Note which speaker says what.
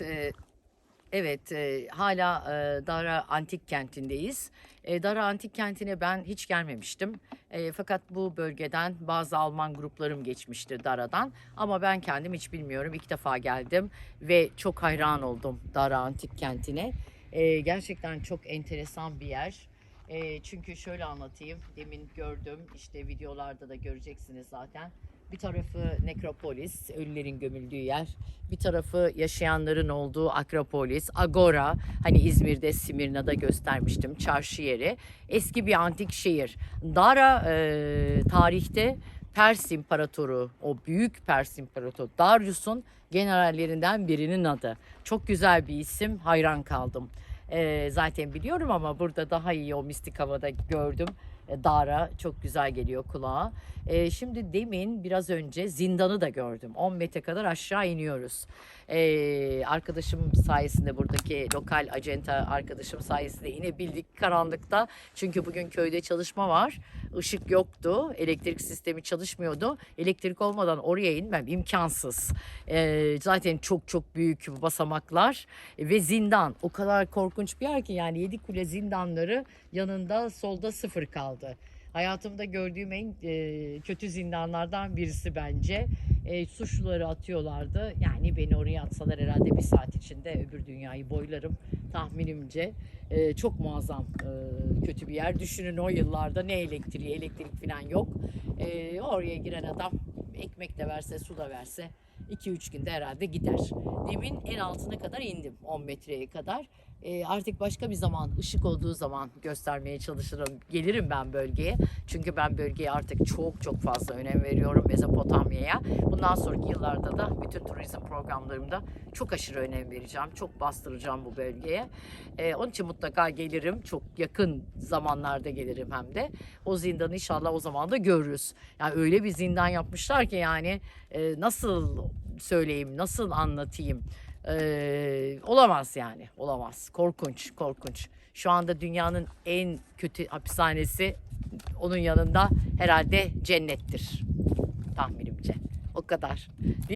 Speaker 1: e, evet e, hala e, Dara Antik Kenti'ndeyiz. E, Dara Antik Kenti'ne ben hiç gelmemiştim. E, fakat bu bölgeden bazı Alman gruplarım geçmişti Dara'dan. Ama ben kendim hiç bilmiyorum. İlk defa geldim ve çok hayran oldum Dara Antik Kenti'ne. E, gerçekten çok enteresan bir yer. E, çünkü şöyle anlatayım. Demin gördüm işte videolarda da göreceksiniz zaten. Bir tarafı nekropolis, ölülerin gömüldüğü yer. Bir tarafı yaşayanların olduğu akropolis, agora. Hani İzmir'de, Simirna'da göstermiştim çarşı yeri. Eski bir antik şehir. Dara e, tarihte Pers İmparatoru, o büyük Pers İmparatoru Darius'un generallerinden birinin adı. Çok güzel bir isim, hayran kaldım. E, zaten biliyorum ama burada daha iyi o mistik havada gördüm. E, Dara çok güzel geliyor kulağa. E, şimdi demin biraz önce zindanı da gördüm. 10 metre kadar aşağı iniyoruz. E, arkadaşım sayesinde buradaki lokal acenta arkadaşım sayesinde inebildik karanlıkta. Çünkü bugün köyde çalışma var. Işık yoktu. Elektrik sistemi çalışmıyordu. Elektrik olmadan oraya inmem imkansız. E, zaten çok çok büyük basamaklar ve zindan. O kadar korkunç bir yer ki yani Yedikule zindanları yanında solda sıfır kaldı. Hayatımda gördüğüm en e, kötü zindanlardan birisi bence. E, suçluları atıyorlardı. Yani beni oraya atsalar herhalde bir saat içinde öbür dünyayı boylarım tahminimce. E, çok muazzam e, kötü bir yer. Düşünün o yıllarda ne elektriği, elektrik falan yok. E, oraya giren adam ekmek de verse, su da verse 2-3 günde herhalde gider. Demin en altına kadar indim 10 metreye kadar. E, artık başka bir zaman ışık olduğu zaman göstermeye çalışırım. Gelirim ben bölgeye. Çünkü ben bölgeye artık çok çok fazla önem veriyorum Mezopotamya'ya. Bundan sonraki yıllarda da bütün turizm programlarımda çok aşırı önem vereceğim. Çok bastıracağım bu bölgeye. E, onun için mutlaka gelirim. Çok yakın zamanlarda gelirim hem de. O zindanı inşallah o zaman da görürüz. Yani öyle bir zindan yapmışlar ki yani e, nasıl söyleyeyim, nasıl anlatayım? Ee, olamaz yani. Olamaz. Korkunç korkunç. Şu anda dünyanın en kötü hapishanesi onun yanında herhalde cennettir. Tahminimce. O kadar